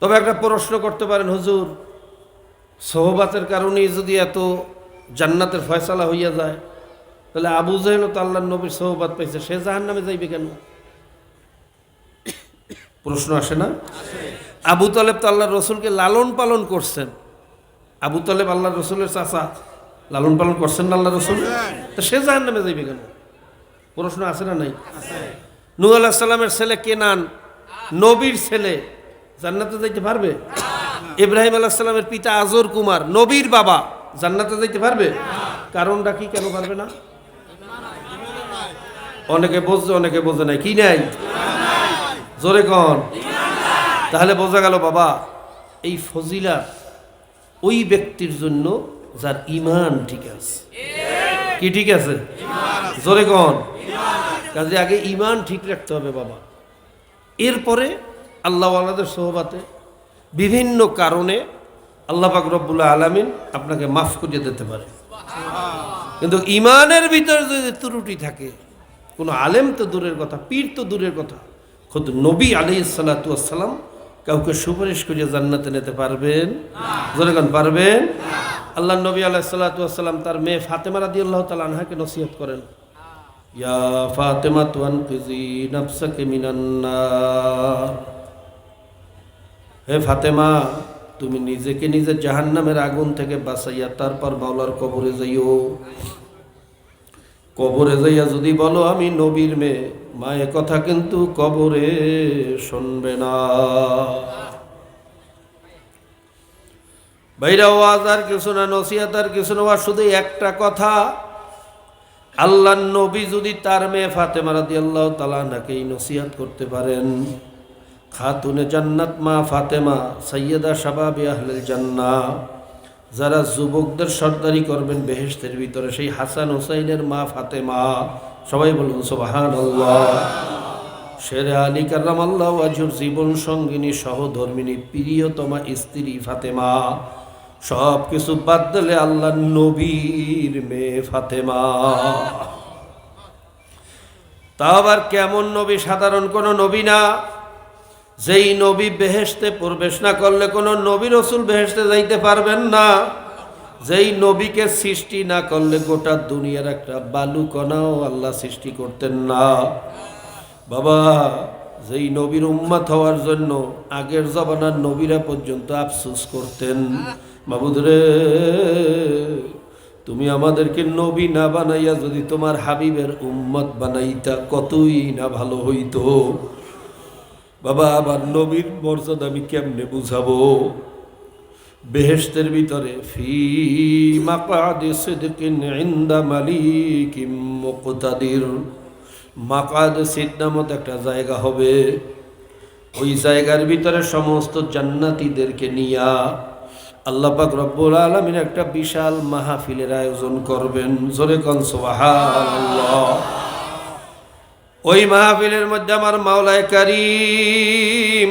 তবে একটা প্রশ্ন করতে পারেন হুজুর সোহবাতের কারণেই যদি এত জান্নাতের ফয়সালা হইয়া যায় তাহলে আবু জাহেল তো আল্লাহ নবীর সোহবাত পাইছে সে জাহান নামে যাইবে কেন? প্রশ্ন আসে না? আবু তালেব তো আল্লাহ রসুলকে লালন পালন করছেন। আবু তালেব আল্লাহ রসুলের চাচা লালন পালন করছেন না আল্লাহ রসুল? তো সে জাহান নামে যাইবে কেন? প্রশ্ন আছে না নাই? নূ আল্লাহ সাল্লামের ছেলে কেনান নবীর ছেলে। জান্নাতে যাইতে পারবে? ইব্রাহিম আলাহ সাল্লামের পিতা আজর কুমার, নবীর বাবা জান্নাতে যাইতে পারবে? কারণটা কি কেন পারবে না? অনেকে বোঝে অনেকে বোঝে নাই। কি নাই? জোরে কন। তাহলে বোঝা গেল, বাবা, এই ফজিলা ওই ব্যক্তির জন্য যার ইমান ঠিক আছে। কি ঠিক আছে? জোরে কন। কাজে আগে ইমান ঠিক রাখতে হবে, বাবা। এরপরে আল্লাহ আল্লাদের সোহবাতে বিভিন্ন কারণে আল্লাহ পাক রব্বুল্লাহ আলমিন আপনাকে মাফ করিয়ে দিতে পারে। কিন্তু ইমানের ভিতরে যদি ত্রুটি থাকে, কোনো আলেম তো দূরের কথা, পীর তো দূরের কথা, খুদ নবী আলি সালাতাম কাউকে সুপারিশ করে জান্নাতে নিতে পারবেন? জোরেগান পারবেন? আল্লাহ নবী আলাহ সাল্লাতাম তার মেয়ে ফাতেমা রাদি আল্লাহ তালা আনহাকে নসিহত করেন। ইয়া ফাতেমা তুয়ান কিজি নফসাকে মিনান্নার হে ফাতেমা, তুমি নিজেকে নিজে জাহান্নামের আগুন থেকে বাঁচাইয়া তারপর বাউলার কবরে যাইও। কবরে যাইয়া যদি বলো আমি নবীর মেয়ে মায়ে কথা কিন্তু কবরে শুনবে না। বাইরা ওয়াজ আর কিছু না, নসিহাত আর কিছু না শুধু একটা কথা। আল্লাহ নবী যদি তার মেয়ে ফাতেমা রাদি আল্লাহ তালাকে এই নসিহাত করতে পারেন। খাতুনে জান্নাত মা ফাতেমা সৈয়দা শাবাবি আহলেল জান্না যারা যুবকদের সর্দারি করবেন বেহেস্তের ভিতরে, সেই হাসান হুসাইনের মা ফাতেমা। সবাই বলুন সোবাহান শেরে আলী কার্লাম আল্লাহ আজুর জীবন সঙ্গিনী, সহধর্মিনী, প্রিয়তমা স্ত্রী ফাতেমা। সব কিছু বাদ দিলে আল্লাহ নবীর মেয়ে ফাতেমা। তা আবার কেমন নবী? সাধারণ কোনো নবী না। যেই নবী বেহেশতে প্রবেশ না করলে কোনো নবী রসুল বেহেশতে যাইতে পারবেন না। যেই নবীকে সৃষ্টি না করলে গোটা দুনিয়ার একটা বালু কণাও আল্লাহ সৃষ্টি করতেন না। বাবা, যেই নবীর উম্মাত হওয়ার জন্য আগের জমানার নবীরা পর্যন্ত আফসুস করতেন। বাবুদরে তুমি আমাদেরকে নবী না বানাইয়া যদি তোমার হাবিবের উম্মত বানাইতা কতই না ভালো হইতো। বাবা আবার নবীর মর্যাদা আমি কেমনে বুঝাবো? বেহেস্তের ভিতরে, ফি মাকাদে মাকাদ সিদ একটা জায়গা হবে। ওই জায়গার ভিতরে সমস্ত জান্নাতীদেরকে নিয়া আল্লাহ পাক রব্বুল আলমিন একটা বিশাল মাহফিলের আয়োজন করবেন। জোরে কন সুবহানাল্লাহ। ওই মাহফিলের মধ্যে আমার মাওলায় কারিম,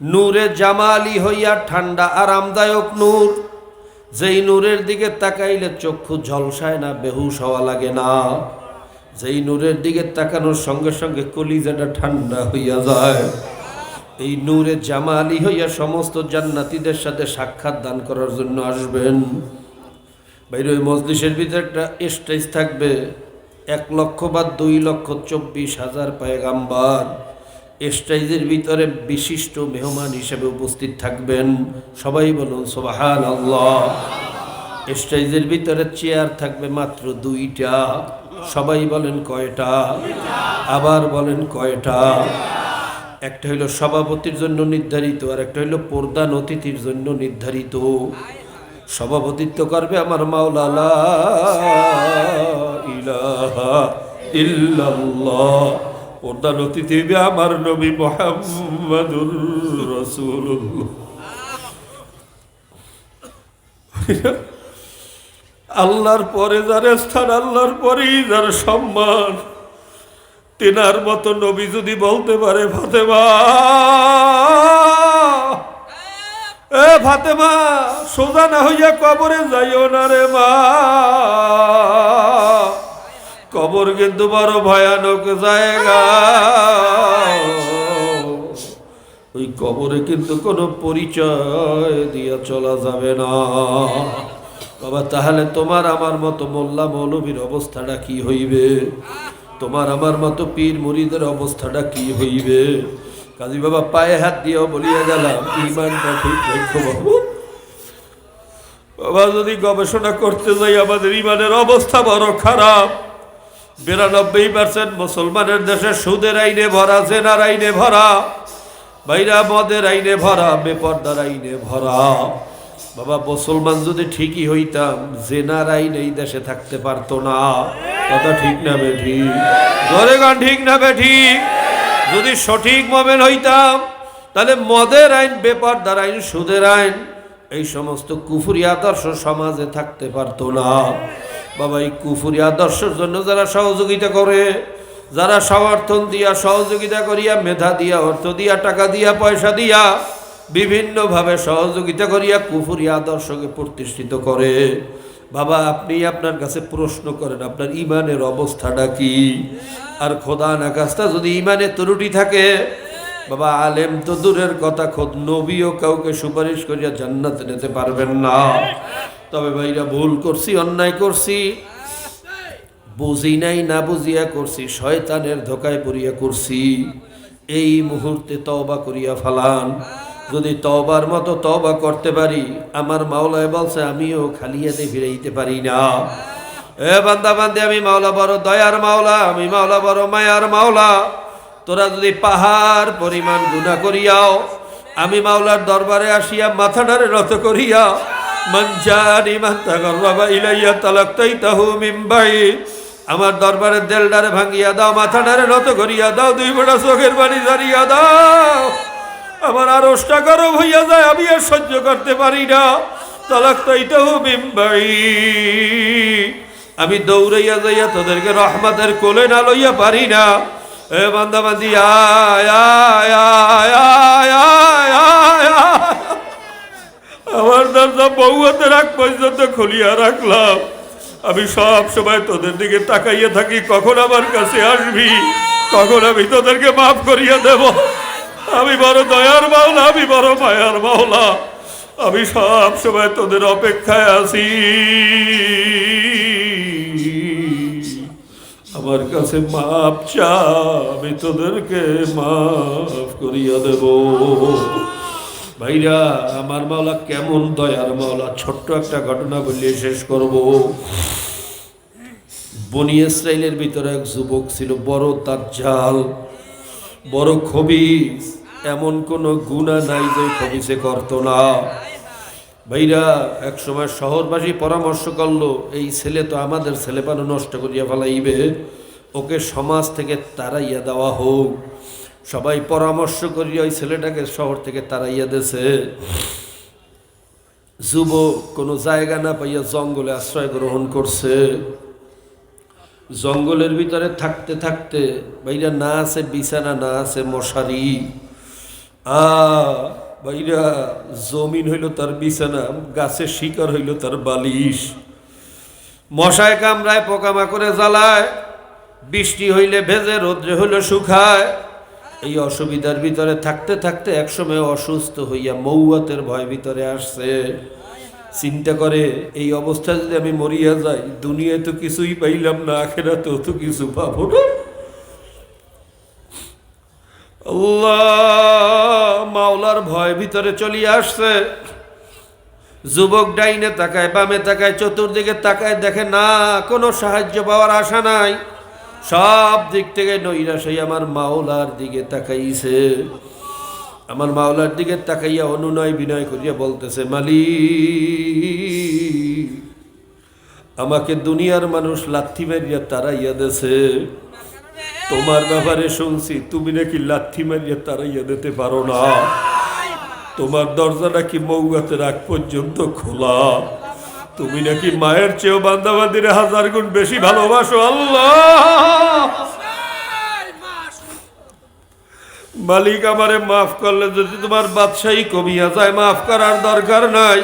নূরে জামালি হইয়া ঠান্ডা আরামদায়ক নূর। যেই নূরের দিকে তাকাইলে চক্ষু ঝলসায় না, বেহুশ হওয়া লাগে না। যেই নূরের দিকে তাকানোর সঙ্গে সঙ্গে কলিজাটা ঠান্ডা হইয়া যায়। এই নূরে জামালি হইয়া সমস্ত জান্নাতিদের সাথে সাক্ষাৎ দান করার জন্য আসবেন। বাইরে ওই মজলিসের ভিতরে একটা স্টেজ থাকবে। এক লক্ষ বা দুই লক্ষ চব্বিশ হাজার পায়গাম্বার। স্টেজের ভিতরে বিশিষ্ট মেহমান হিসেবে উপস্থিত থাকবেন। সবাই বলুন সোবাহান আল্লাহ স্টেজের ভিতরে চেয়ার থাকবে মাত্র দুইটা। সবাই বলেন কয়টা? আবার বলেন কয়টা? একটা হইল সভাপতির জন্য নির্ধারিত, আর একটা হইল প্রধান অতিথির জন্য নির্ধারিত। সভাপতিত্ব করবে আমার মাওলালা আমার নবী মোহাম্মদুর রসুল্লাহ আল্লাহর পরে যার স্থান, আল্লাহর পরেই যার সম্মান। তেনার মতো নবী যদি বলতে পারে, ফাতেমা। এ ফাতেমা, সোজা না হইয়া কবরে যাইও না রে মা। কবর কিন্তু বড় ভয়ানক জায়গা। ওই কবরে কিন্তু কোনো পরিচয় দিয়ে চলা যাবে না। বাবা, তাহলে তোমার আমার মতো মোল্লা মৌলবীর অবস্থাটা কি হইবে? তোমার আমার মতো পীর মুরিদের অবস্থাটা কি হইবে? কাজী বাবা, পায়ে হাত দিয়েও বলিয়া গেলাম, ইমানটা ঠিক রেখো বাবু। বাবা, যদি গবেষণা করতে যাই, আমাদের ইমানের অবস্থা বড় খারাপ। বিরানব্বই পার্সেন্ট মুসলমানের দেশে সুদের আইনে ভরা, জেনার আইনে ভরা, বাইরা মদের আইনে ভরা, বেপর্দার আইনে ভরা। বাবা, মুসলমান যদি ঠিকই হইতাম, জেনার আইন এই দেশে থাকতে পারতো না। কথা ঠিক না বে ঠিক? ধরে গান ঠিক না বে ঠিক? যদি সঠিক মোমেন হইতাম, তাহলে মদের আইন, বেপর্দার আইন, সুদের আইন, এই সমস্ত কুফুরি আদর্শ সমাজে থাকতে পারতো না। বাবা, এই কুফুরি আদর্শের জন্য যারা সহযোগিতা করে, যারা সমর্থন দিয়া সহযোগিতা করিয়া, মেধা দিয়া, অর্থ দিয়া, টাকা দিয়া, পয়সা দিয়া, বিভিন্নভাবে সহযোগিতা করিয়া কুফুরি আদর্শকে প্রতিষ্ঠিত করে। বাবা, আপনি আপনার কাছে প্রশ্ন করেন, আপনার ইমানের অবস্থাটা কি? আর খোদা নাকাস্তা, যদি ইমানে ত্রুটি থাকে, বাবা, আলেম তো দূরের কথা, খোদ নবীও কাউকে সুপারিশ করিয়া জান্নাতে নিতে পারবেন না। তবে ভাইরা, ভুল করছি, অন্যায় করছি। বুঝি নাই, না বুঝিয়া করছি, শয়তানের ধোকায় পড়িয়া করছি। এই মুহূর্তে তওবা করিয়া ফালান। যদি তওবার মতো তওবা করতে পারি, আমার মাওলায় বলছে, আমিও খালিয়াতে ফিরাইতে পারি না। এ বান্দা, বান্দে, আমি মাওলা বড় দয়ার মাওলা, আমি মাওলা বড় মায়ার মাওলা। তোরা যদি পাহাড় পরিমাণ গুণা করিয়াও, আমি মাওলার দরবারে আসিয়া মাথাটারে নত করিয়া মঞ্জানি মান্তা গর্বাবা ইলাইয়া তালাক্তাই তাহু মিম্বাই আমার দরবারে দেলডারে ভাঙ্গিয়া দাও মাথাটারে নত করিয়া দাও, দুই বড় চোখের বাড়ি দাঁড়িয়া দাও। আমার আর ওষ্টা গরম হইয়া যায়, আমি আর সহ্য করতে পারি না। তালাক্তাই তাহু মিম্বাই আমি দৌড়াইয়া যাইয়া তোদেরকে রহমতের কোলে না লইয়া পারি না। এ বান্দা বান্দি, আয় আয় আয় আয় আয় আয় আয়। আমার দরজা বউয়াতে রাখ পর্যন্ত খুলিয়া রাখলাম। আমি সব সময় তোদের দিকে তাকাইয়া থাকি, কখন আমার কাছে আসবি? কখন আমি তোদেরকে মাফ করিয়া দেব। আমি বড় দয়ার মাওলা, আমি বড় মায়ার মাওলা। আমি সব সময় তোদের অপেক্ষায় আছি। আমার কাছে মাপ চা আমি তোদেরকে মাফ করিয়া দেব। ভাইরা, আমার মাওলা কেমন দয়ার মাওলা, ছোট্ট একটা ঘটনা বলিয়ে শেষ করব। বনি ইসরায়েলের ভিতরে এক যুবক ছিল, বড় তার জাল বড় খবিস। এমন কোনো গুণা নাই যে খবিসে করতো না। ভাইরা এক সময় শহরবাসী পরামর্শ করল, এই ছেলে তো আমাদের ছেলেপানো নষ্ট করিয়া ফেলাইবে, ওকে সমাজ থেকে তাড়াইয়া দেওয়া হোক। সবাই পরামর্শ করিয়া ওই ছেলেটাকে শহর থেকে তাড়াইয়া দেছে। যুব কোনো জায়গা না পাইয়া জঙ্গলে আশ্রয় গ্রহণ করছে। জঙ্গলের ভিতরে থাকতে থাকতে ভাইরা না আছে বিছানা, না আছে মশারি। আ ভাইরা জমিন হইল তার বিছানা, গাছের শিকার হইল তার বালিশ। মশায় কামড়ায় পোকামাকড়ে জ্বালায়, বৃষ্টি হইলে ভেজে রোদ্রে হইলে শুকায়। এই অসুবিধার ভিতরে থাকতে থাকতে একসময় অসুস্থ হইয়া মৌয়াতের ভয় ভিতরে আসছে। চিন্তা করে, এই অবস্থা যদি আমি মরিয়া যাই, দুনিয়ায় তো কিছুই পাইলাম না আখেরা তো কিছু পাবো না। মাওলার ভয় ভিতরে চলিয়ে আসছে। যুবক ডাইনে তাকায়, বামে তাকায়, চতুর্দিকে তাকায়, দেখে, না, কোনো সাহায্য পাওয়ার আশা নাই। সব দিক থেকে নৈরাশাই আমার মাওলার দিকে তাকাইছে। আমার মাওলার দিকে তাকাইয়া অনুনয় বিনয় করিয়া বলতেছে, মালিক, আমাকে দুনিয়ার মানুষ লাথি মারিয়া তারাইয়া দেছে। তোমার ব্যাপারে শুনছি, তুমি নাকি লাথি মারিয়া তারাইয়া দিতে পারো না। তোমার দরজা নাকি মৌগাতে রাখ পর্যন্ত খোলা? তুমি নাকি মায়ের চেয়েও বান্দাবাদিরে হাজার গুণ বেশি ভালোবাসো? আল্লাহ! মালিক আমারে মাফ করলে যদি তোমার বাদশাহী কমিয়া যায়, মাফ করার দরকার নাই।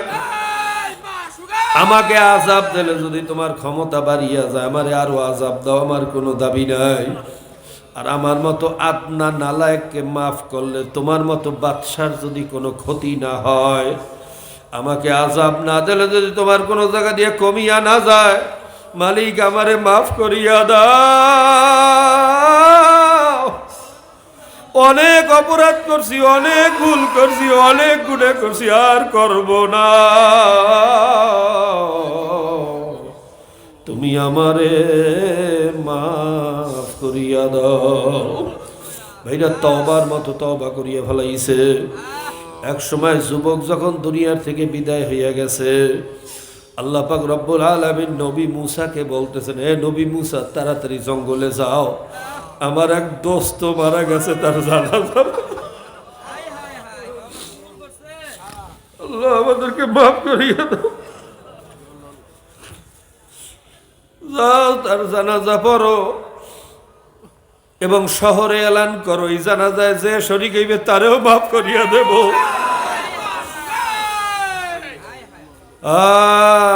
আমাকে আজাব দিলে যদি তোমার ক্ষমতা বাড়িয়া যায়, আমারে আরও আজাব দাও, আমার কোনো দাবি নাই। আর আমার মতো আদনা নালায়ককে মাফ করলে তোমার মতো বাদশার যদি কোনো ক্ষতি না হয় আমাকে আজাব না দিলে যদি তোমার কোনো জায়গা দিয়ে কমিয়া না যায়, মালিক আমারে মাফ করিয়া দাও। অনেক অপরাধ করছি, অনেক ভুল করছি, অনেক গুণে করছি, আর করব না। তুমি আমারে মাফ করিয়া দাও। ভাইরা তবার মতো তবা করিয়া ফেলাইছে। এক সময় যুবক যখন দুনিয়ার থেকে বিদায় হইয়া গেছে, আল্লাহ পাক রব্বুল আলমিন নবী মুসাকে বলতেছেন হে নবী মুসা, তাড়াতাড়ি জঙ্গলে যাও। আমার এক দোস্ত মারা গেছে তার জানা আল্লাহ আমাদেরকে মাফ করিয়া দাও। যাও, তার জানাজা পড়ো। এবং শহরে এলান করো, এই জানাজায় যে শরিক হইবে তারেও মাফ করিয়া দেব।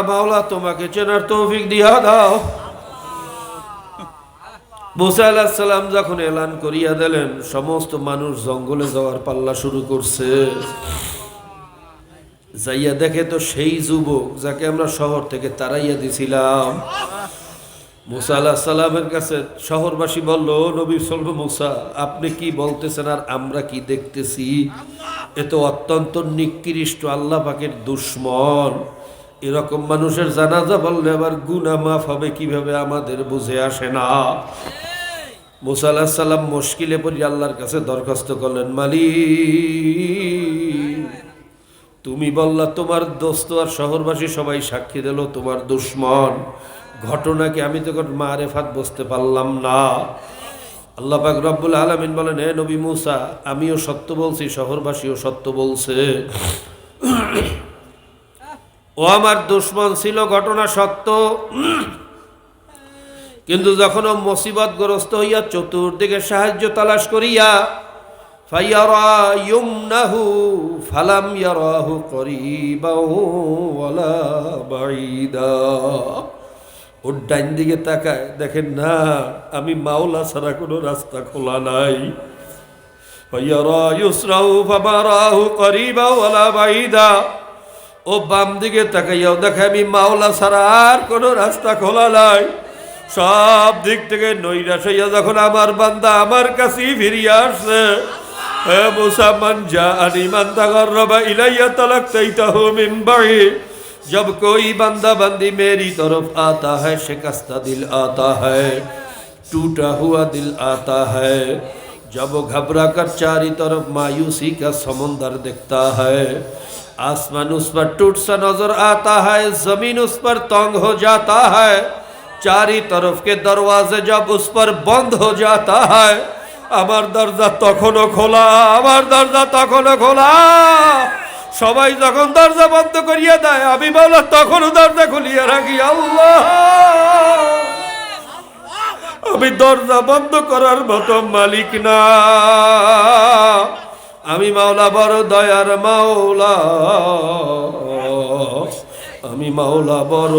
মাওলা, তোমাকে চেনার তৌফিক দিয়া দাও। মুসা আলাহিসাল্লাম যখন এলান করিয়া দিলেন, সমস্ত মানুষ জঙ্গলে যাওয়ার পাল্লা শুরু করছে। যাইয়া দেখে তো সেই যুবক যাকে আমরা শহর থেকে তাড়াইয়া দিছিলাম। মুসা আল্লাহ সাল্লামের কাছে শহরবাসী বলল নবী সলভ মুসা, আপনি কি বলতেছেন আর আমরা কি দেখতেছি? এ তো অত্যন্ত নিকৃষ্ট আল্লাহ পাকের দুশ্মন। এরকম মানুষের জানাজা বললে আবার গুনা মাফ হবে, কীভাবে আমাদের বুঝে আসে না? মুসা আল্লাহ সাল্লাম মুশকিলে পড়ি আল্লাহর কাছে দরখাস্ত করলেন, মালিক, তুমি বললা তোমার দোস্ত আর শহরবাসী সবাই সাক্ষী দিল তোমার দুশ্মন। ঘটনাকে আমি তখন মারেফাত বসতে পারলাম না। আল্লাহ পাক রব্বুল আলমিন বলেন, হে নবী মুসা, আমিও সত্য বলছি, শহরবাসীও সত্য বলছে। ও আমার দুশ্মন ছিল, ঘটনা সত্য। কিন্তু যখন মুসিবতগ্রস্ত হইয়া চতুর্দিকে সাহায্য তালাশ করিয়া ফালাম বাঈদা। ওর ডাইন দিকে তাকায়, দেখেন, না, আমি মাওলা ছাড়া কোনো রাস্তা খোলা নাই। ও বাম দিকে তাকাইয়াও, দেখে আমি মাওলা ছাড়া আর কোনো রাস্তা খোলা নাই। সব দিক থেকে নৈরাশ হইয়া যখন আমার বান্দা আমার কাছেই ফিরিয়ে আসছে হে মুসামান যা আনিমান তাগরবা ইলাইয়া তালাক্তাইতাহু মিন বাহি जब कोई बंदा बंदी मेरी तरफ आता है शिकस्ता दिल आता है टूटा हुआ दिल आता है जब वो घबरा कर चारी तरफ मायूसी का समंदर दिखता है आसमान उस पर टूट सा नजर आता है जमीन उस पर तंग हो जाता है चारी तरफ के दरवाजे जब उस पर बंद हो जाता है আমার দরজা তখনও খোলা আমার দরজা তখনও খোলা সবাই যখন দরজা বন্ধ করিয়া দেয়, আমি বলো তখনও দরজা খুলিয়া রাখি, আল্লাহ! আমি দরজা বন্ধ করার মতো মালিক না। আমি মাওলা বড় দয়ার মাওলা। আমি মাওলা বড়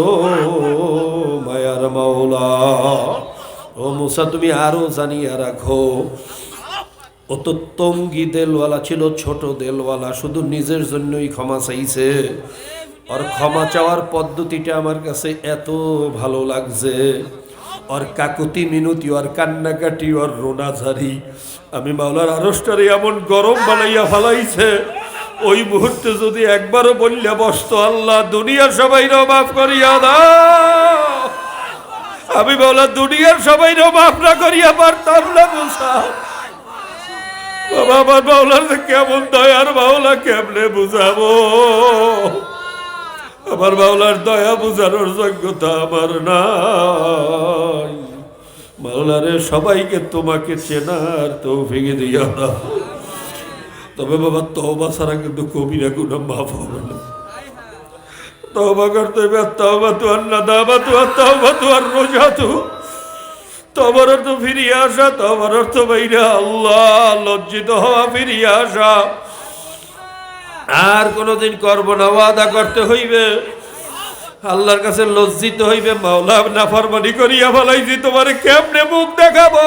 মায়ার মাওলা। ও মুসা, তুমি আরও জানিয়া রাখো। ও তো তঙ্গি দেলওয়ালা ছিল, ছোট দেলওয়ালা, শুধু নিজের জন্যই ক্ষমা চাইছে। ওর ক্ষমা চাওয়ার পদ্ধতিটা আমার কাছে এত ভালো লাগছে। ওর কাকুতি মিনতি ওর কান্নাকাটি ওর রোনাঝারি, আমি মাওলার আরস্টারে এমন গরম বানাইয়া ফালাইছে, ওই মুহূর্তে যদি একবারও বললে বসতো, আল্লাহ দুনিয়ার সবাই মাফ করিয়া দাও। আমি বলা দুনিয়ার সবাই মাফ না করিয়া পারতাম না বুঝা। বাবা, আমার বাউলার কেমন দয়ার বাউলা কেমনে বুঝাবো? আমার বাউলার দয়া বুঝানোর যোগ্যতা আমার নাই। মাওলারে, সবাইকে তোমাকে চেনার তো ভেঙে দিয়া দাও তবে বাবা তবা ছাড়া কিন্তু কবিরা কোনো মাফ হবে না। তবা করতে হবে তবা তু আর নাদাবা তু আর তবা তু আর রোজা তু। তোমার অর্থ ফিরিয়ে আসা তোমার অর্থ বাইরে, আল্লাহ লজ্জিত হওয়া ফিরিয়ে আসা। আর কোনোদিন করব না, ওয়াদা করতে হইবে। আল্লাহর কাছে লজ্জিত হইবে, মাওলা নাফরমানি করিয়া ফেলাইছি, তোমার কেমনে মুখ দেখাবো?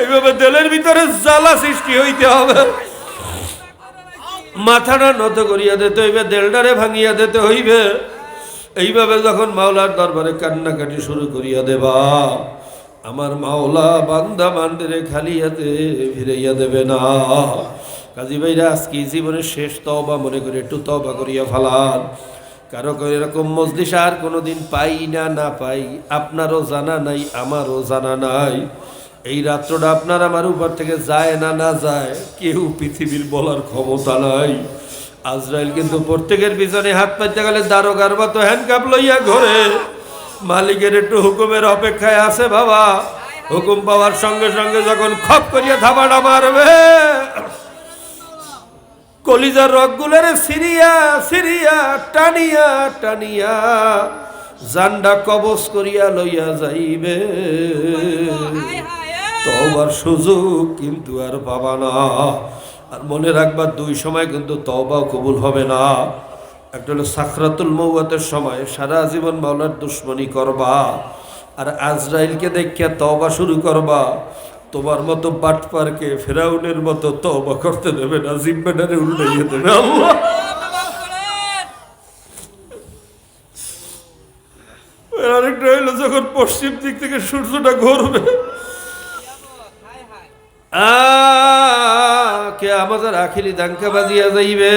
এইভাবে দেলের ভিতরে জ্বালা সৃষ্টি হইতে হবে। মাথাটা নত করিয়া দিতে হইবে দেলডারে ভাঙিয়া দিতে হইবে। এইভাবে যখন মাওলার দরবারে কান্নাকাটি শুরু করিয়া দেবা আমার মাওলা বান্দা বান্দিরে খালি হাতে ফিরাইয়া দেবে না। কাজী ভাইরা, আজকে জীবনের শেষ তবা মনে করে একটু তবা করিয়া ফালান। কারও করে এরকম মজলিস আর কোনোদিন পাই না না পাই, আপনারও জানা নাই, আমারও জানা নাই। এই রাত্রটা আপনার আমার উপর থেকে যায় না না যায়, কেউ পৃথিবীর বলার ক্ষমতা নাই। আজরাইল কিন্তু প্রত্যেকের পিছনে হাত পাইতে গেলে দারোগার মতো হ্যান্ডকাপ লইয়া ঘরে। মালিকের একটু হুকুমের অপেক্ষায় আছে বাবা। হুকুম পাওয়ার সঙ্গে সঙ্গে যখন খপ করিয়া থাবাটা মারবে, কলিজার রগগুলোর সিরিয়া সিরিয়া টানিয়া টানিয়া জান্ডা কবজ করিয়া লইয়া যাইবে। তবার সুযোগ কিন্তু আর পাবা না। আর মনে রাখবার দুই সময় কিন্তু তবাও কবুল হবে না। একটা হলো সাখরাতুল মৌয়াতের সময় সারা জীবন মাওলার দুশ্মনী করবা, আর আজরাইলকে দেখিয়া তবা শুরু করবা। তোমার মতো বাটপারকে ফেরাউনের মতো তবা করতে দেবে না, জিম্মেদারে উল্টাইয়ে দেবে আরেকটা হইল যখন পশ্চিম দিক থেকে সূর্যটা ঘুরবে। কে আমাদের আখিরি দাঙ্কা বাজিয়া যাইবে।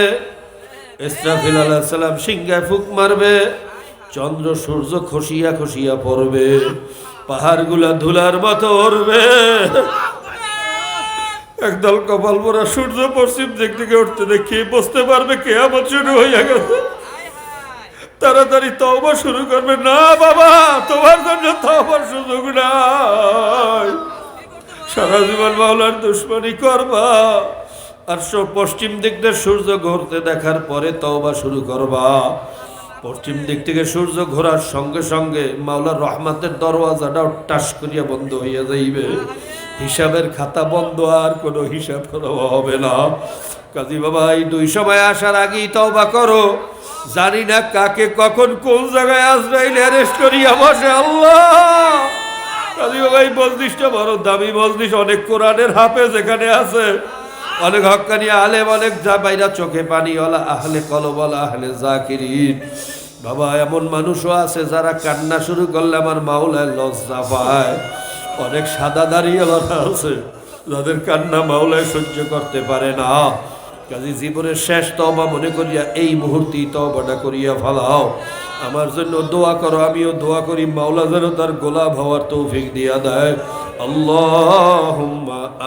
ইসরাফিল আলাহ সালাম সিংহায় ফুক মারবে। চন্দ্র, সূর্য খসিয়া খসিয়া পড়বে। পাহাড়গুলা ধুলার মতো উড়বে। একদল কপাল পরা সূর্য পশ্চিম দিক থেকে উঠতে দেখি বুঝতে পারবে কে আমার শুরু হইয়া গেছে। তাড়াতাড়ি তওবা শুরু করবে। না বাবা, তোমার জন্য তওবার সুযোগ নাই। সারা জীবন মাওলার দুশ্মনী করবা। আর পশ্চিম দিক থেকে সূর্য ঘুরতে দেখার পরে তওবা শুরু করবা। পশ্চিম দিক থেকে সূর্য ঘোরার সঙ্গে সঙ্গে মাওলার রহমাতের দরওয়াজাটাও টাস করিয়া বন্ধ হইয়া যাইবে। হিসাবের খাতা বন্ধ আর কোনো হিসাব করা হবে না। কাজী বাবা, এই দুই সময় আসার আগেই তওবা করো। জানি না কাকে কখন কোন জায়গায় আজরাইল অ্যারেস্ট করিয়া বসে আল্লাহ। কাজী বাবা, এই মজলিসটা বড় দামি মজলিস, অনেক কোরআনের হাফেজ এখানে আছে। অনেক হকানি আলেম, অনেক যা বাইরা চোখে পানিওয়ালা, আহলে কলবলা আহলে জাকিরিন। বাবা, এমন মানুষও আছে যারা কান্না শুরু করলে আমার মাওলায় লজ্জা পায়। অনেক সাদা দাঁড়িয়েওয়ালা আছে যাদের কান্না মাওলায় সহ্য করতে পারে না। কাজে জীবনের শেষ তবা মনে করিয়া, এই মুহূর্তেই তবাটা করিয়া ফেলাও। আমার জন্য দোয়া করো, আমিও দোয়া করি, মাওলা যেন তার গোলাপ হওয়ার তৌফিক দিয়া দেয়। আল্লাহ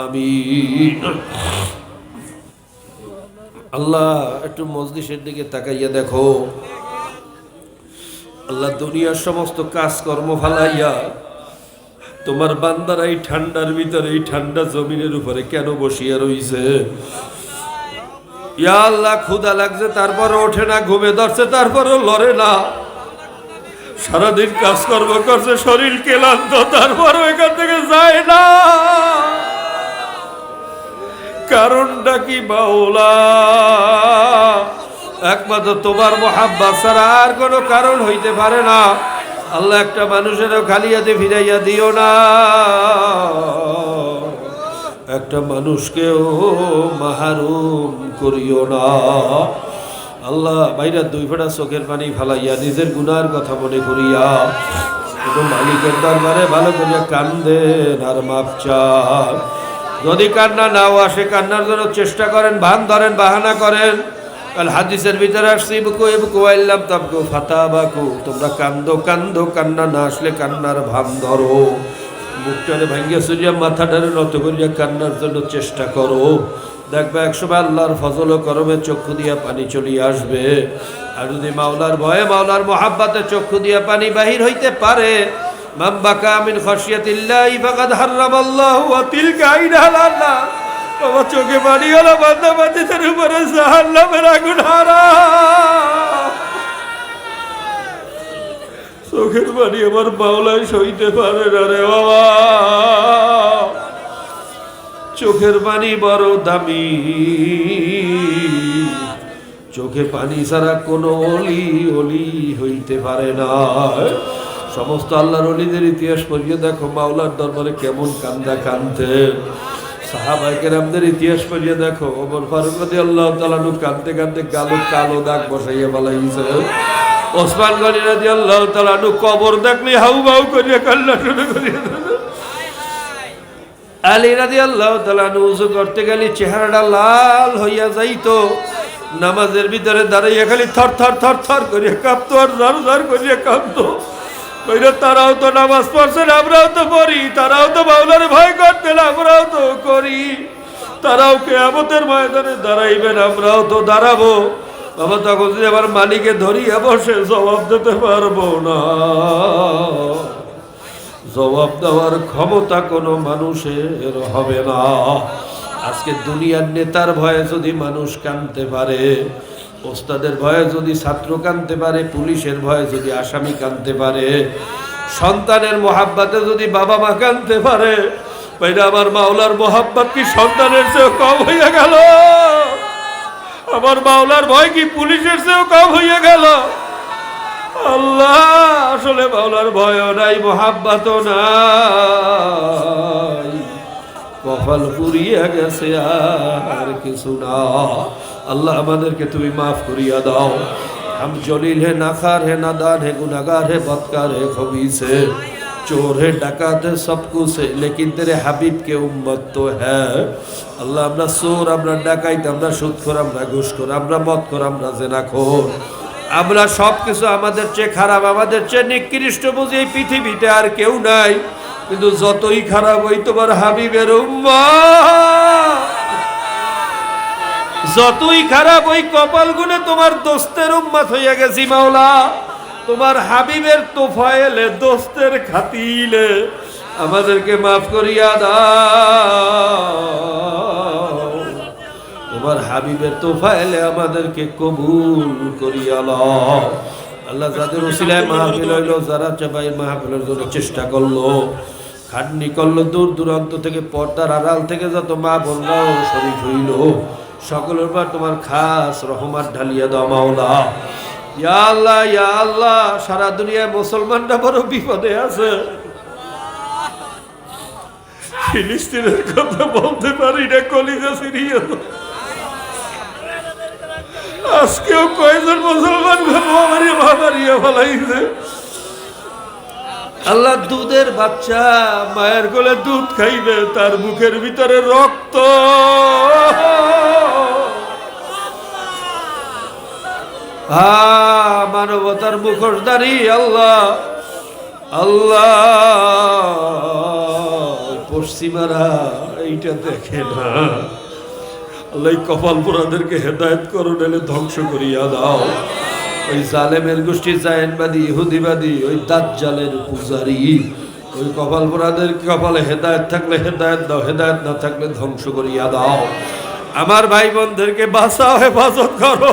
আমিন। আল্লাহ একটু মজলিসের দিকে তাকাইয়া দেখো। আল্লাহ দুনিয়ার সমস্ত কাজকর্ম ফালাইয়া, তোমার বান্দারা এই ঠান্ডার ভিতরে, এই ঠান্ডা জমিনের উপরে কেন বসিয়া রইছে? ইয়া আল্লাহ ক্ষুদা লাগছে তারপরে ওঠে না, ঘুমে ধরছে তারপরে লড়ে না। সারাদিন কাজকর্ম করছে, শরীর ক্লান্ত, তারপরও এখান থেকে যায় না। কারণটা কি বাউলা একমাত্র তোমার মহাব্বা ছাড়া আর কোনো কারণ হইতে পারে না। আল্লাহ একটা মানুষেরও খালি হাতে ফিরাইয়া দিও না। একটা মানুষকেও মাহারুম করিও না। আল্লাহ বাইরা দুই ফোঁটা চোখের পানি ফালাইয়া নিজের গুনার কথা মনে করিয়া একটু মালিকের দরবারে ভালো করিয়া কান্দেন আর মাপ চান। যদি কান্না নাও আসে, কান্নার জন্য চেষ্টা করেন ভান ধরেন, বাহানা করেন। কাল হাদিসের ভিতরে আসছি বুকু এবুকু আইলাম তাবকু ফাতা বাকু তোমরা কান্দো কান্দো, কান্না না আসলে কান্নার ভান ধরো। মুখটারে ভাঙ্গিয়া সুরিয়া মাথাটারে নত করিয়া কান্নার জন্য চেষ্টা করো। দেখবে একসময় আল্লাহর ফজল করমে চক্ষু দিয়া পানি চলিয়ে আসবে। আর যদি মাওলার ভয়ে মাওলার মহাব্বাতে চক্ষু দিয়া পানি বাহির হইতে পারে মিন খসিয়াতিল্লাহি ফাকাদ হারামাল্লাহু ওয়া তিলকা আইনাল্লাহ বাবা চোখে পানি হলো, বান্দা বান্দিদের উপরে জাহান্নামের আগুন চোখের পানি আমার বাউলায় সইতে পারে না রে বাবা। চোখের পানি বড় দামি। চোখে পানি ছাড়া কোনো অলি অলি হইতে পারে না। সমস্ত আল্লাহর অলিদের ইতিহাস পড়িয়ে দেখো, মাওলার দরবারে কেমন কান্দা কানতে সাহাবাইকের আমাদের ইতিহাস পড়িয়ে দেখো, ওমর ফারুক আল্লাহ তালানু কানতে কানতে গালো কালো দাগ বসাইয়া বলাইছে ওসমান গনি রাদি আল্লাহ তালানু কবর দেখলে হাউ বাউ করিয়া কান্না শুরু করিয়া। আলী রাদি আল্লাহ তালানু উজু করতে গেলে চেহারাটা লাল হইয়া যাইতো। নামাজের ভিতরে দাঁড়াইয়া খালি থর থর থর থর করিয়া কাঁপতো আর ঝর ঝর করিয়া কাঁপতো। তারাও তো নামাজ পড়ছেন আমরাও তো পড়ি। তারাও তো বাউলার ভয় করতেন আমরাও তো করি। তারাও কেয়ামতের ময়দানে দাঁড়াইবেন আমরাও তো দাঁড়াবো। বাবা, তখন যদি আমার মালিকে ধরিয়া বসে, জবাব দিতে পারব না। জবাব দেওয়ার ক্ষমতা কোনো মানুষের হবে না। আজকে দুনিয়ার নেতার ভয়ে যদি মানুষ কানতে পারে ওস্তাদের ভয়ে যদি ছাত্র কানতে পারে, পুলিশের ভয়ে যদি আসামি কানতে পারে, সন্তানের মোহাব্বাতে যদি বাবা মা কানতে পারে আমার মাওলার মোহাব্বত কি সন্তানের চেয়েও কম হইয়া গেল? আমার মাওলার ভয় কি পুলিশের চেয়েও কম হইয়া গেল? আল্লাহ, আসলে মাওলার ভয়ও নাই, মোহাব্বাতও নাই। কপাল পুরিয়া গেছে আর কিছু না। আল্লাহ আমাদেরকে তুমি মাফ করিয়া দাও हम जलील है नाखार है नादान है गुनागार है बदकार है खबीस है चोर है डाकात है सब कुछ है लेकिन तेरे हबीब के उम्मत तो है আল্লাহ আমরা চোর আমরা ডাকাইত আমরা সুদখোর আমরা ঘুষখোর আমরা মদখোর আমরা জেনাখোর আমরা সব কিছু আমাদের চেয়ে খারাপ আমাদের চেয়ে নিকৃষ্ট বুঝি এই পৃথিবীতে আর কেউ নাই কিন্তু যতই খারাপ ওই তোমার হাবিবের উম্মা যতই খারাপ ওই কপাল গুনে তোমার দোস্তের উম্মাত হইয়া গেছি, মাওলা। তোমার হাবিবের তোফায়েলে, দোস্তের খাতিলে আমাদেরকে মাফ করিয়া দাও। তোমার হাবিবের তোফায়েলে আমাদেরকে কবুল করিয়া লও। আল্লাহ যাদের ওসিলায় মাহফিল হইল, যারা চাপাই মাহফিলের জন্য চেষ্টা করল, খাটনি করল, দূর দূরান্ত থেকে পর্দার আড়াল থেকে যত মা বোনরাও শরীফ হইল। সকলের পর তোমার খাস রহমান ঢালিয়া দাও, মাওলা। ইয়া আল্লাহ ইয়া আল্লাহ, সারা দুনিয়ায় মুসলমানরা বড় বিপদে আছে। ফিলিস্তিনের কথা বলতে পারি না, কলিজা সিরিয়া আজকেও কয়েকজন মুসলমান মহামারি মহামারিয়া ফলাইছে। আল্লাহ দুধের বাচ্চা, মায়ের কোলে দুধ খাইবে, তার মুখের ভিতরে রক্ত। হা মানবতার মুখোশধারী আল্লাহ। আল্লাহ, পশ্চিমারা এইটা দেখে না। আল্লাহ কপাল পোড়াদেরকে হেদায়ত করো, নাহলে ধ্বংস করিয়া দাও। ওই জালেমের গোষ্ঠী, জায়নবাদী, ইহুদিবাদী, ওই দাজ্জালের পূজারি। ওই কপাল পোড়াদের কপালে হেদায়ত থাকলে হেদায়ত দাও, হেদায়ত না থাকলে ধ্বংস করিয়া দাও। আমার ভাই বোনদেরকে বাঁচাও, হেফাজত করো।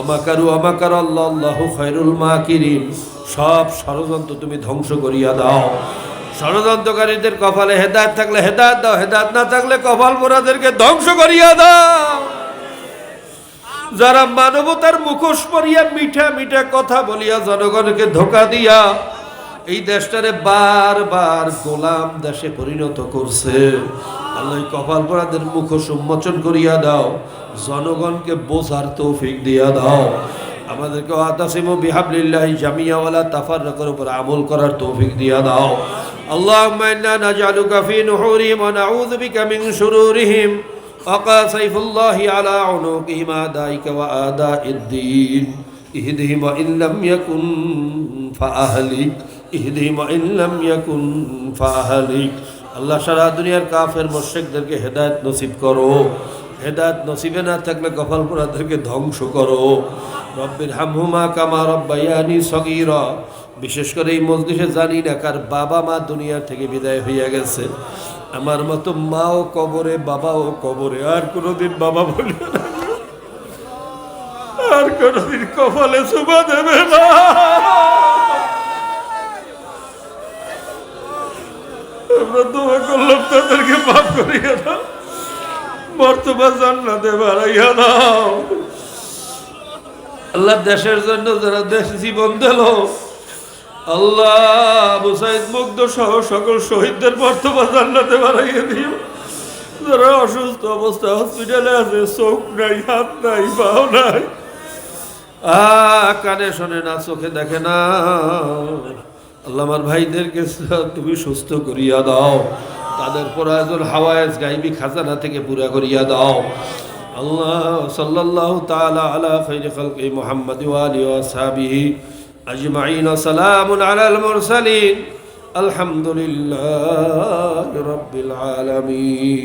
অমাকারু অমাকার আল্লাহ খৈরুল মা কিরিম সব ষড়যন্ত্র তুমি ধ্বংস করিয়া দাও। ষড়যন্ত্রকারীদের কপালে হেদায়ত থাকলে হেদায়ত দাও, হেদায়ত না থাকলে কপাল পোড়াদেরকে ধ্বংস করিয়া দাও। যারা মানবতার মুখোশ পরিয়া মিঠা মিঠা কথা বলিয়া জনগণকে ধোকা দিয়া এই দেশটারে বারবার গোলাম দেশে পরিণত করছে আল্লাহ এই কপাল পরাদের মুখোশ উন্মোচন করিয়া দাও জনগণকে বোঝার তৌফিক দিয়া দাও আমাদেরকে আতাসিম বিহাবলিল্লাহি জামিয়াওয়ালা তাফাররাকের উপর আমল করার তৌফিক দিয়া দাও اللهم إنا نجعلك في نحورهم ونعوذ بك من شرورهم وقى سيف الله على عنقهم أعدائك وأعداء الدين اهدهم وإن لم يكن فأهلك আল্লাহ সারা দুনিয়ার কাফের মোশেকদেরকে হেদায়ত নসিব করো। হেদায়ত নসিবে না থাকলে কপাল পোড়াদেরকে ধ্বংস করো। রব্বির হামহুমা কামা রব্বাইয়ানি সগির। বিশেষ করে এই মজলিশে জানি না কার বাবা মা দুনিয়া থেকে বিদায় হইয়া গেছে। আমার মতো মাও কবরে, বাবাও কবরে। আর কোনোদিন বাবা বলি আর কোনোদিন কপালে শুভা দেবে না। তাদেরকে করিয়ে দাও। বর্তমান জান্নাতে বাড়াইয়া দাও। আল্লাহ দেশের জন্য যারা দেশ জীবন দিল, আল্লাহ মুগ্ধ সহ সকল শহীদদের বর্তমান জান্নাতে বাড়াইয়ে দিও। যারা অসুস্থ অবস্থা হসপিটালে আছে, চোখ নাই, হাত নাই, পাও নাই। আ কানে শোনে না, চোখে দেখে না। আল্লাহ আমার ভাইদেরকে তুমি সুস্থ করিয়া দাও, তাদের প্রয়োজন হাওয়ায় গাইবি খাজানা থেকে পুরা করিয়া দাও। আল্লাহ সাল্লাল্লাহু তাআলা আলা খাইরি খালকি মুহাম্মদ ওয়া আলিহি ওয়া সাহবিহি আজমাইন। সালামুন আলাল মুরসালিন। আলহামদুলিল্লাহি রাব্বিল আলামিন।